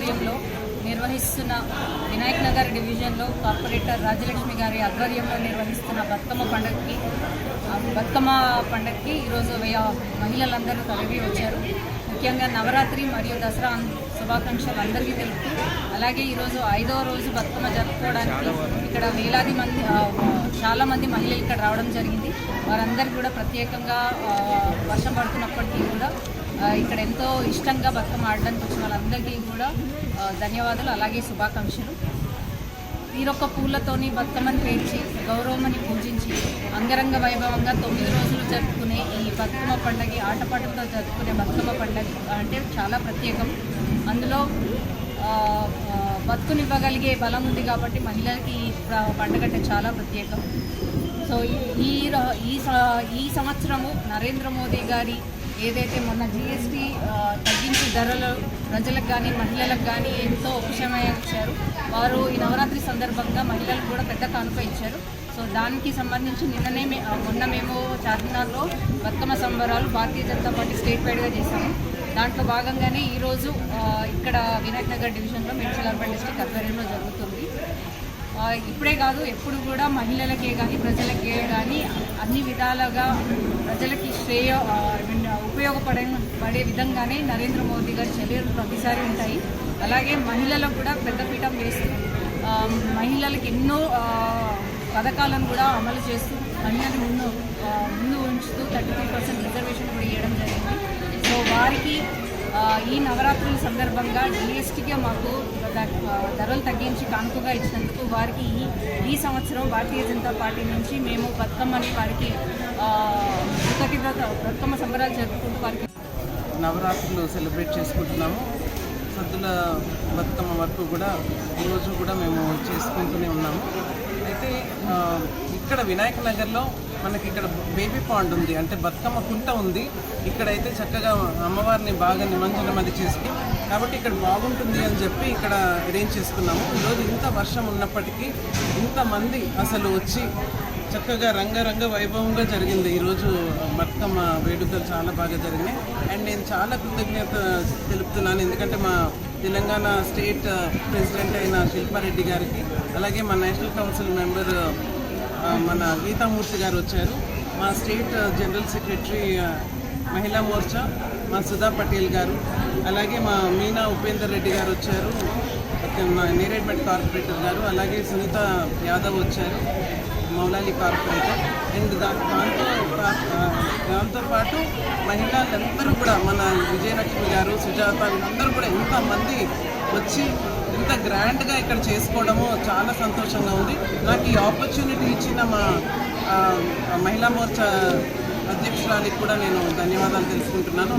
ఆధ్వర్యంలో నిర్వహిస్తున్న వినాయక్ నగర్ డివిజన్లో కార్పొరేటర్ రాజలక్ష్మి గారి ఆధ్వర్యంలో నిర్వహిస్తున్న బతుకమ్మ పండుగకి బతుకమ్మ పండుగకి ఈరోజు వెయ్యి మహిళలందరూ తరలి వచ్చారు ముఖ్యంగా నవరాత్రి మరియు దసరా శుభాకాంక్షలు అందరికీ తెలుపుతూ అలాగే ఈరోజు ఐదవ రోజు బతుకమ్మ జరుపుకోవడానికి ఇక్కడ వేలాది మంది చాలామంది మహిళలు ఇక్కడ రావడం జరిగింది. వారందరికీ కూడా ప్రత్యేకంగా వర్షం పడుతున్నప్పటికీ కూడా ఇక్కడ ఎంతో ఇష్టంగా బతుకమ్మ ఆడడానికి వచ్చిన వాళ్ళందరికీ కూడా ధన్యవాదాలు అలాగే శుభాకాంక్షలు. వీరొక్క పూలతోని బతుకమ్మని పేర్చి గౌరవమని పూజించి అంగరంగ వైభవంగా తొమ్మిది రోజులు జరుపుకునే ఈ బతుకమ్మ పండుగ ఆటపాటలతో జరుపుకునే బతుకమ్మ పండుగ అంటే చాలా ప్రత్యేకం. అందులో బతుకునివ్వగలిగే బలం ఉంది కాబట్టి మహిళలకి ఈ పండుగ అంటే చాలా ప్రత్యేకం. సో ఈ ఈ ఈ సంవత్సరము నరేంద్ర మోదీ గారి ఏదైతే మొన్న జిఎస్టీ తగ్గించి ధరలు ప్రజలకు కానీ మహిళలకు కానీ ఎంతో ఉపశమయం ఇచ్చారు. వారు ఈ నవరాత్రి సందర్భంగా మహిళలకు కూడా పెద్ద కానుక ఇచ్చారు. సో దానికి సంబంధించి నిన్ననే మొన్న మేము చార్మినార్లో బతుకమ్మ సంబరాలు భారతీయ జనతా పార్టీ స్టేట్ వైడ్గా చేశాము. దాంట్లో భాగంగానే ఈరోజు ఇక్కడ వినాయక్ నగర్ డివిజన్లో మేడ్చల్ అర్బన్ డిస్టిక్ ఆధ్వర్యంలో జరుగుతుంది. ఇప్పుడే కాదు ఎప్పుడు కూడా మహిళలకే కానీ ప్రజలకే కానీ అన్ని విధాలుగా ప్రజలకి శ్రేయ ఉపయోగపడే పడే విధంగానే నరేంద్ర మోదీ గారి చర్యలు ప్రతిసారి ఉంటాయి. అలాగే మహిళలకు కూడా పెద్దపీఠం వేస్తూ మహిళలకు ఎన్నో పథకాలను కూడా అమలు చేస్తూ మహిళలు ముందు ముందు ఉంచుతూ థర్టీ త్రీ పర్సెంట్ రిజర్వేషన్ కూడా ఇవ్వడం జరిగింది. వారికి ఈ నవరాత్రుల సందర్భంగా జిఎస్టీగా మాకు ధరలు తగ్గించి కానుకగా ఇచ్చినందుకు వారికి ఈ ఈ సంవత్సరం భారతీయ జనతా పార్టీ నుంచి మేము బతుకమ్మని వారికి ఆ, కృతజ్ఞత బతుకమ్మ సంబరాలు జరుపుకుంటూ వారికి నవరాత్రులు సెలబ్రేట్ చేసుకుంటున్నాము. సద్దుల బతుకమ్మ వరకు కూడా ఈరోజు కూడా మేము చేసుకుంటూనే ఉన్నాము. అయితే ఇక్కడ వినాయక నగర్లో మనకి ఇక్కడ బేబీ పాండ్ ఉంది. అంటే బతుకమ్మ కుంట ఉంది. ఇక్కడైతే చక్కగా అమ్మవారిని బాగా నిమజ్జనం అది చేసి కాబట్టి ఇక్కడ బాగుంటుంది అని చెప్పి ఇక్కడ అరేంజ్ చేసుకున్నాము. ఈరోజు ఇంత వర్షం ఉన్నప్పటికీ ఇంతమంది అసలు వచ్చి చక్కగా రంగరంగ వైభవంగా జరిగింది. ఈరోజు బతుకమ్మ వేడుకలు చాలా బాగా జరిగినాయి. అండ్ నేను చాలా కృతజ్ఞత తెలుపుతున్నాను. ఎందుకంటే మా తెలంగాణ స్టేట్ ప్రెసిడెంట్ అయిన శిల్పారెడ్డి గారికి అలాగే మా నేషనల్ కౌన్సిల్ మెంబర్ మన గీతామూర్తి గారు వచ్చారు. మా స్టేట్ జనరల్ సెక్రటరీ మహిళా మోర్చా మా సుధా పటేల్ గారు అలాగే మా మీనా ఉపేందర్ రెడ్డి గారు వచ్చారు. మా నేరేడ్మెట్ కార్పొరేటర్ గారు అలాగే సునీత యాదవ్ వచ్చారు మౌలాలి కార్పొరేటర్. అండ్ దాంతో దాంతోపాటు మహిళలందరూ కూడా మన విజయలక్ష్మి గారు సుజాత వీళ్ళందరూ కూడా ఎంతమంది వచ్చి ఇంత గ్రాండ్గా ఇక్కడ చేసుకోవడము చాలా సంతోషంగా ఉంది. నాకు ఈ ఆపర్చునిటీ ఇచ్చిన మా మహిళా మోర్చా అధ్యక్షురాలికి కూడా నేను ధన్యవాదాలు తెలుసుకుంటున్నాను.